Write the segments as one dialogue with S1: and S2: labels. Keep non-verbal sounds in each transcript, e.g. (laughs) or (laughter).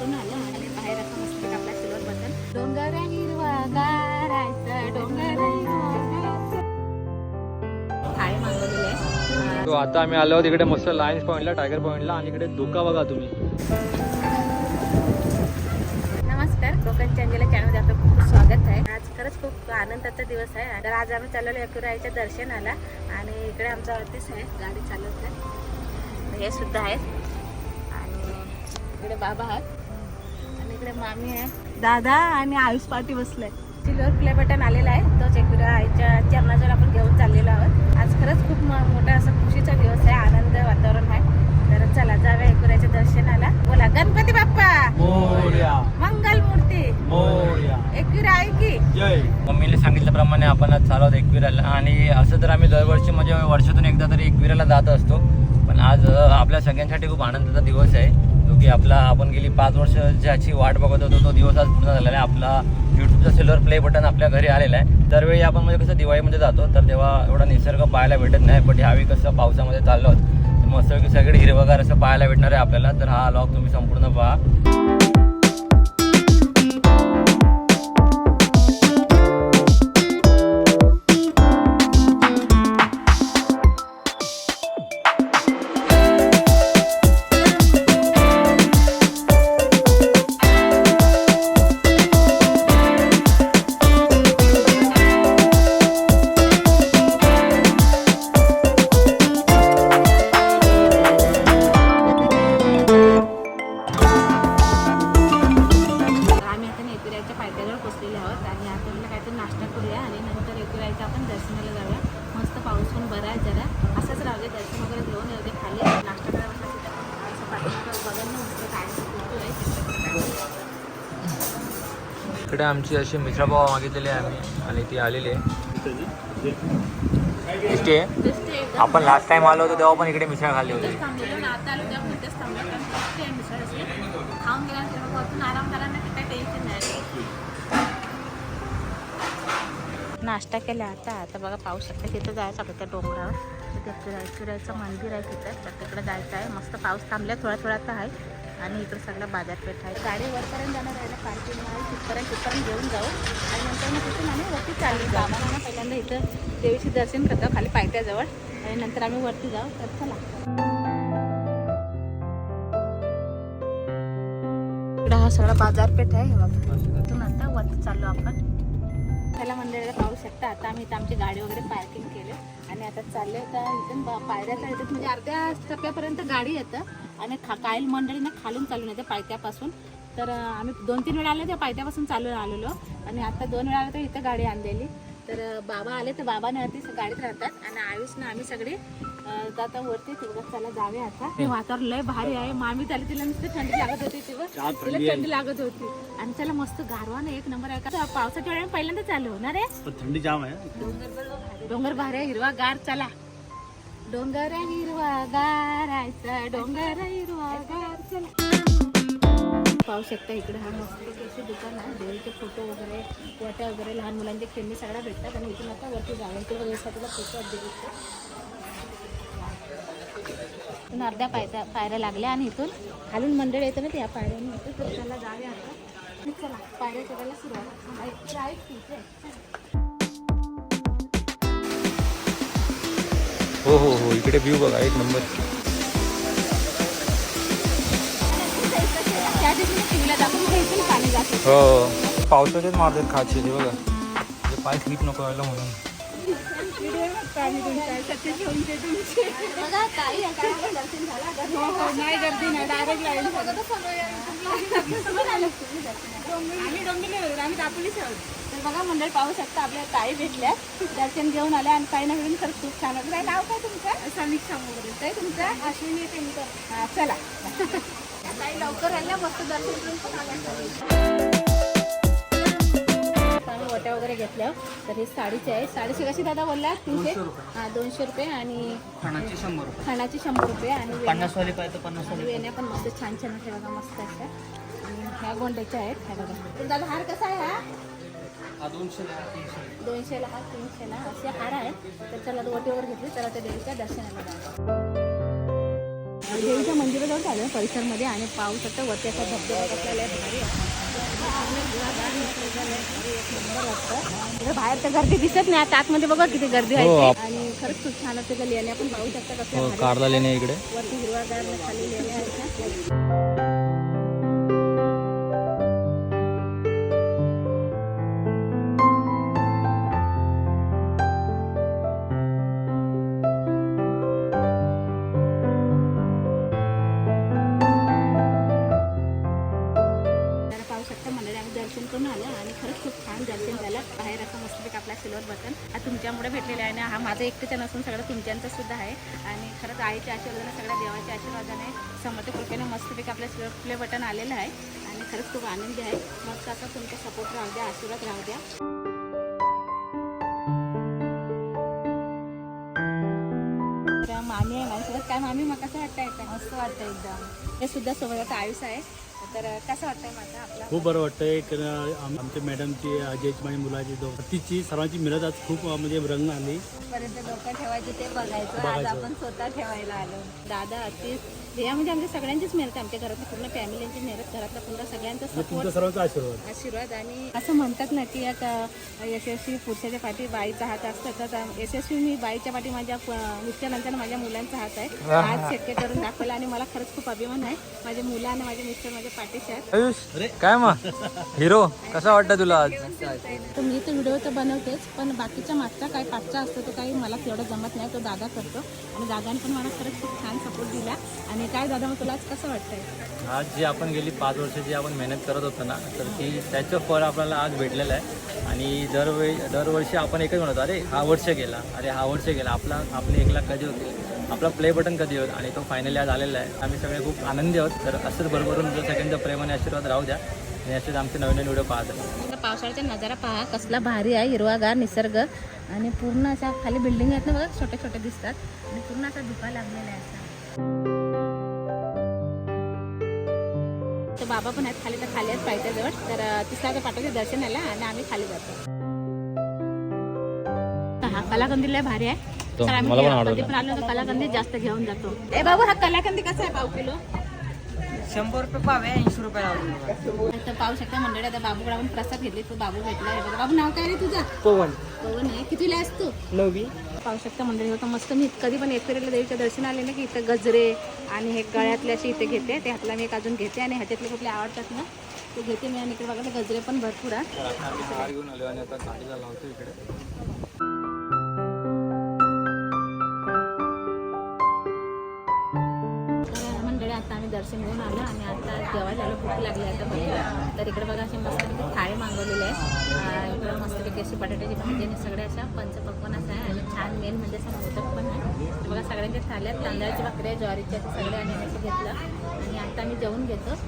S1: करून आलो आणि बाहेर असं मस्त सिल्वर बटन डोंगर हिरवा गारायचा डोंगर हिरवा थाळी मागवलेली आहे.
S2: तो आता आम्ही आलो तिकडे मस्त लायन्स पॉईंटला टायगर पॉईंटला आणि इकडे धोका बघा तुम्ही.
S1: नमस्कार कोकण चॅनलच्या चॅनलमध्ये आपलं खूप स्वागत आहे. आज खरंच खूप आनंदाचा दिवस आहे. तर आज आम्ही चाललेलो एकविराईच्या दर्शनाला आणि इकडे आमचा अतिस आहे गाडी चालवत आहे हे सुद्धा आहेत. आणि इकडे बाबा आहेत. इकडे मामी आहे. दादा आणि आयुष पार्टी बसले सिल्वर प्ले बटन आलेला आहे. तोच एकविरा आईच्या चरणाजवळ आपण घेऊन चाललेलो आहोत. आज खरंच खूप मोठा असा खुशीचा दिवस आहे. आनंद वातावरण आहे. तर चला जाऊया एकविराच्या दर्शनाला. बोला गणपती बाप्पा! मंगल मूर्ती. एकविरा आहे की.
S2: जय. मम्मीने सांगितल्याप्रमाणे आपण आज चालवत एकविराला. आणि असं तर आम्ही दरवर्षी म्हणजे वर्षातून एकदा तरी एकविराला जात असतो. पण आज आपल्या सगळ्यांसाठी खूप आनंदाचा दिवस आहे. जो की आपला आपण गेली पाच वर्ष ज्याची वाट बघत होतो तो दिवस आज पूर्ण झालेला आहे. आपला युट्यूबचा सिल्वर प्ले बटन आपल्या घरी आलेला आहे. दरवेळी आपण म्हणजे कसं दिवाळीमध्ये जातो तर तेव्हा एवढा निसर्ग पाहायला भेटत नाही पण ह्यावेळी कसं पावसामध्ये चाललो तर मस्तपैकी सगळे हिरवगार असं पाहायला भेटणार आहे आपल्याला. तर हा लॉग तुम्ही संपूर्ण पहा. इकडे आमची अशी मिश्रापाव मागितलेली आहे आम्ही. आणि ती आलेली आहे. आपण लास्ट टाइम आलो होतो तेव्हा पण इकडे मिसळ खाल्ली होती.
S1: नाश्ता केला आता. आता बघा पाहू शकता तिथं जायचं आपलं त्या डोंगरावर. तिथे फिरायचं मंदिर आहे तिथं. तर तिकडे जायचं आहे. मस्त पाऊस थांबल्या. थोडा थोडा तर आहे. आणि इकडे सगळं बाजारपेठ आहे. गाडी वरपर्यंत जाणार आहे ना पार्किंग आहे तिथपर्यंत तिथपर्यंत घेऊन जाऊ. आणि नंतर मग तिथून आम्ही वरती चालली जाऊ. आम्हाला ना पहिल्यांदा इथं देवीचे दर्शन करतो खाली पायथ्याजवळ. आणि नंतर आम्ही वरती जाऊ. तर चला. हा सगळा बाजारपेठ आहे. हे इथून आता वरती चाललो आपण. त्याला मंदिराला पाहू शकता आता आम्ही इथं आमची गाडी वगैरे पार्किंग केली. आणि आता चालले तर इथून पायऱ्या तर म्हणजे अर्ध्या टप्प्यापर्यंत गाडी येतं. आणि खा काही मंडळींना खालून चालून येते पायथ्यापासून. तर आम्ही दोन तीन वेळा आले त्या पायथ्यापासून चालून आलेलो. आणि आता दोन वेळा आलो तर इथं गाडी आणलेली. तर बाबा आले तर बाबा आधी गाडीत राहतात. आणि आयुषनं आम्ही सगळे आता वरती तेवढं चला जाऊया आता. ते वातावरण लय भारी आहे. मामी त्याला तिला नुसतं थंडी लागत होती तेव्हा तिला थंडी लागत होती. आणि त्याला मस्त गारवा ना एक नंबर आहे. का पावसाच्या वेळेला पहिल्यांदा चालू होणार आहे?
S3: थंडी जाम आहे.
S1: डोंगर भारी आहे, हिरवा गार चला. डोंगर हिरवा गारायचा डोंगर हिरवा गार पाहू शकता इकडे हा मस्त असे दुकान आहे. देवीचे फोटो वगैरे वाट्या वगैरे लहान मुलांचे खेळणी सगळ्या भेटतात आणि इथून आता वरती जाऊया वगैरे स्वतःला फोटो आहेत इथून अर्ध्या पायऱ्या पायऱ्या लागल्या आणि इथून खालून मंडळ येतं ना त्या पायऱ्याने. जावे तर त्याला आता. चला पायऱ्या करायला सुरुवात.
S2: हो हो हो. इकडे व्ह्यू बघा एक नंबर हो. पावसाच्याच मारतात खाचे ते बघा. पाय स्लिप नको व्हायला म्हणून.
S1: बघा ताई आता दर्शन झालं नाही गर्दी नाही डायरेक्ट लाईन आम्ही डोंबिवली होतो आम्ही दापोलीच आहोत. तर बघा मंडळ पाहू शकता आपल्या ताई भेटल्या दर्शन घेऊन आल्या आणि काही ना मिळून तर खूप छान होतं काय नाव काय तुमचं? समीक्षा वगैरे काय तुमचं? अश्विनी टेंकर. हां चला. (laughs) ताई लवकर आल्या मस्त दर्शन करून पण आल्या आम्ही वट्या वगैरे घेतल्या. तर हे साडीचे आहे साडीचे कशी दादा बोलला तीनशे? हां दोनशे रुपये आणि
S3: खाण्याची शंभर रुपये.
S1: खाण्याचे शंभर रुपये आणि
S3: पन्नास वाली पाहिजे पन्नास
S1: आणि वेण्या पण मस्त छान छान आहेत हे बघा मस्त अशा. आणि ह्या गोंड्याच्या आहेत. ह्या बघा. तर दादा हार कसा आहे हा?
S3: हा दोनशे तीनशे
S1: दोनशेला हा तीनशेला असे हार आहेत. तर चला वटीवर घेतली. चला त्या देवीच्या दर्शनाला जाऊ. देवीच्या मंदिराजवळ आलं परिसरमध्ये. आणि शकतो वरती असा धबधबा कसला भारी आहे. भारी वाटतं. बाहेर तर गर्दी दिसत नाही. आता आतमध्ये बघा किती गर्दी
S2: हो,
S1: आहे. आणि खरंच खूप छान असते गली आणि आपण पाहू शकता कसल्या भारी
S2: कारला लेणे इकडे.
S1: वरती हिरवागार खाली लेण्या आहेत झालं बाहेर असं मस्तपैकी आपला सिल्वर बटन हा तुमच्यामुळे भेटलेला आहे आणि हा माझा एकटीचा नसून सगळं तुमच्यांचा सुद्धा आहे. आणि खरंच आईच्या आशीर्वादाने सगळ्या देवाच्या आशीर्वादाने समर्थ कृपेने मस्तपैकी आपल्या सिल्वर प्ले बटन आलेलं आहे. आणि खरंच खूप आनंदी आहे. मस्त असा तुमचा सपोर्ट राहू द्या आशीर्वाद राहू द्या. मामी आहे माझ्यासोबत काय मामी मग कसं वाटतं एकदम मस्त वाटतं एकदम. हे सुद्धा सोबत आयुष आहे. तर कसं वाटतंय माझा आपला?
S4: खूप बरं वाटतंय. कारण आम- आमच्या मॅडमची अजयची माझ्या मुलाची दो तिची सर्वांची मिळत आज खूप म्हणजे रंग आली.
S1: पर्यंत डोकं ठेवायचे ते बघायचं. आज आपण स्वतः ठेवायला आलो. दादा आतिश ध्येया म्हणजे आमच्या सगळ्यांचीच मेहनत आहे. आमच्या घरातली पूर्ण फॅमिलींची मेहनत घरातला पूर्ण सगळ्यांचा
S4: म्हणजे
S1: सपोर्ट
S4: तुमचा सर्वांचा आशीर्वाद.
S1: आशीर्वाद आणि असं म्हणतात ना की एक अ, यशस्वी पुरुषाच्या पाठी बाईचा हात असतो. तर त्या यशस्वी मी बाईच्या पाठी माझ्या प- मिस्टरांचा आणि माझ्या मुलांचा हात आहे. आज शक्य करून दाखवला आणि मला खरंच खूप अभिमान आहे. माझे मुलं आणि माझे मिस्टर माझ्या
S2: आयुष काय मग हिरो कसा वाटतं तुला आज?
S1: तर मी तर व्हिडिओ तर बनवतेच पण बाकीच्या मागचा काय पाठचा असतो तो काही मला तेवढं जमत नाही तो दादा करतो. आणि दादाने पण मला खरंच खूप छान सपोर्ट दिला. आणि काय दादा मग तुला आज कसं वाटतंय?
S2: आज जी आपण गेली पाच वर्ष जी आपण मेहनत करत होतो ना तर ती त्याचं फळ आपल्याला आज भेटलेलं आहे. आणि दरवेळी दरवर्षी आपण एकच म्हणतो अरे हा वर्ष गेला अरे हा वर्ष गेला आपला आपले एक लाख कधी होतील? आपला प्ले बटन कधी होईल? आणि तो फायनली आज आलेला आहे. आम्ही सगळे खूप आनंदी आहोत. तर असंच बरोबरून जो सेकंडचा प्रेम आणि आशीर्वाद राहू द्या. आणि असेच आमचे नवीन नवीन व्हिडिओ पाहत राहा.
S1: पावसाळ्याचा नजारा पहा कसला भारी आहे हिरवागार निसर्ग. आणि पूर्ण अशा खाली बिल्डिंग आहेत ना बघा छोटे छोटे दिसतात. आणि पूर्ण असा धुका लागलेला आहे. असा बाबा पण आहेत खाली तर खाली आहेत पायथ्याजवळ. तर अं, तिसऱ्या पाठवते दर्शनाला आणि आम्ही खाली जातो. हा कलाकंदी लय भारी आहे. तर आम्ही
S2: मला पण
S1: कधी
S2: आवडला.
S1: पण आलो तर कलाकंदी जास्त घेऊन जातो. ए बाबू हा कलाकंदी कसा आहे पाव किलो?
S3: शंभर रुपये पाव आहे ऐंशी रुपये लावून
S1: तर पाहू शकता मंडळी आता बाबूकडे आपण प्रसाद घेतली तो बाबू भेटला आहे बघा बाबू नाव काय रे तुझं
S3: पवन
S1: पवन आहे कितीला तू
S3: नववी
S1: पाहू शकता मंडळी होतं मस्त मी कधी पण एकविरेला देवीच्या दर्शन आले ना की इथं गजरे आणि हे गळ्यातले असे इथे घेते ते हातला मी एक अजून घेते आणि ह्याच्यातले कुठले आवडतात ना ते घेते मी आणि इकडे बघा ते गजरे पण भरपूर आहे दर्शन घेऊन आलं आणि आता जेव्हा आलो भूक लागली आता बघा तर इकडे बघा असे मस्तपैकी थाळी मागवलेले आहे. इकडं मस्त मस्तपैकी अशी बटाट्याची भाजी आणि सगळ्या अशा पंचपक्वन असं आहे आणि छान मेन म्हणजे असं मोदक पण आहे बघा सगळ्यांच्या थाल्यात तांदळाची भाकरी ज्वारीची असं सगळे आणि असं घेतलं. आणि आता मी जेवून घेतो.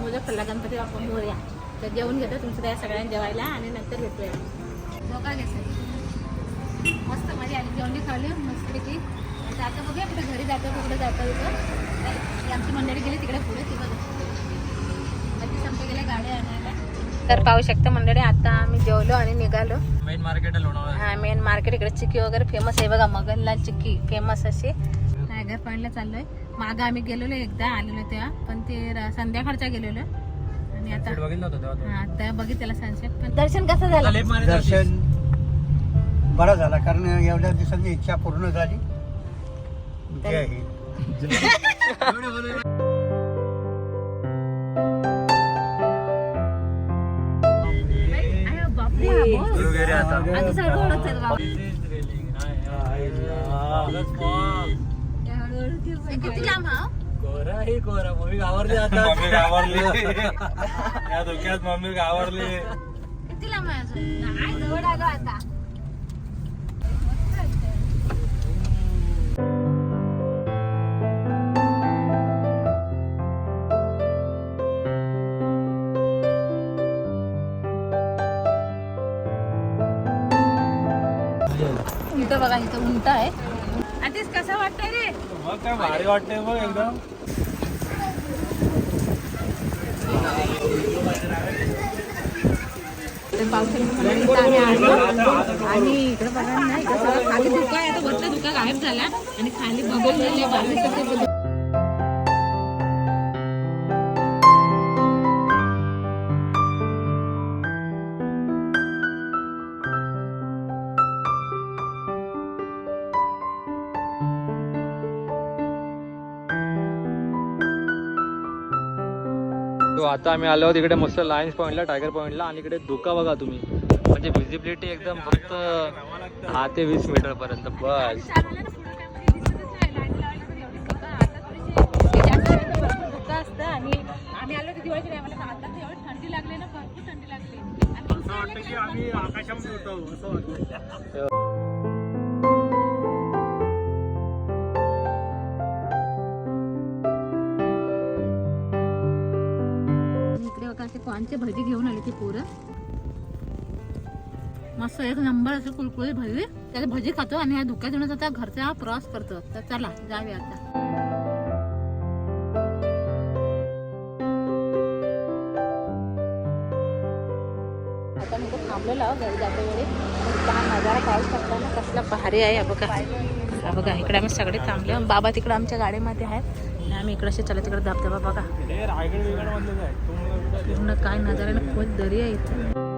S1: मोदक खाल्ला गणपती बाप्पा मोरया तर जेवून घेतो तुमचं त्या सगळ्यांना जेवायला आणि नंतर भेटूया. बघा घेतो मस्त मजा आली. जेवणी मस्त मस्तपैकी आता आता बघूया कुठे घरी जातो कुठे जातो इथं. तर आमची मंडळी गेली तिकडे पुढे ती बघा. संप गेल्या गाड्या आणायला. तर पाहू शकता मंडळी आता आम्ही जेवलो आणि निघालो.
S2: मेन मार्केट
S1: हा मेन मार्केट इकडे चिक्की वगैरे फेमस आहे बघा मगनलाल चिक्की फेमस अशी. टायगर पॉईंटला चाललोय. मागं आम्ही गेलेलो एकदा आलेलो तेव्हा पण ते र- संध्याकाळच्या गेलेलो. आणि आता
S2: बघितलं होतं तेव्हा
S1: हा आता बघितलं सनसेट पण. दर्शन कसं झालं?
S5: दर्शन बरं झालं कारण एवढ्या दिवसांची इच्छा पूर्ण झाली. जय हिंद
S1: हा. हे किती लांब हा
S2: कोरा. ही कोरा मम्मी आता. मम्मी घाबरली. (laughs) या धोक्यात मम्मी घाबरली.
S1: किती लांब आहे जवळ आलो आता. उंट बघा इथं उंट आहे. आधीच कसा वाटतंय रे?
S2: मग काय भारी वाटतंय मग एकदम.
S1: इथं आणि इकडे बघा ना इकडे सगळं खाली धुका आहे. आता वरचा धुका गायब झाला आणि खाली बघवलेले बाजू सगळे
S2: तो आता आम्ही आलो तिकडे मस्त लायन्स पॉईंटला टायगर पॉईंटला आणि इकडे धुका बघा तुम्ही. म्हणजे व्हिजिबिलिटी एकदम फक्त दहा ते वीस मीटर पर्यंत. बस.
S1: आणि आम्ही आलो होतो दिवाळीच्या टायमाला आता एवढी थंडी लागली ना भरपूर थंडी लागली पाऊस लागला
S4: की आम्ही आकाशामध्ये होतो असं वाटलं
S1: बघा भजी घेऊन आले ती पोरं. मस्त एक नंबर असे कुलकुळी भजी. त्याला भजी खातो आणि ह्या धुक्यातूनच आता घरचा प्रवास करतो. तर चला जावे आता. आता मी थांबलेलो आहो घरी जाते वेळी नजारा पाऊस टाकताना कसला भारी आहे. बघा. बघा इकडे आम्ही सगळे थांबले. बाबा तिकडे आमच्या गाडीमध्ये आहेत. आणि आम्ही इकडे चला तिकडे धबधबा बघा. पूर्ण काय नजारा खूप खोल दरी आहे इथं.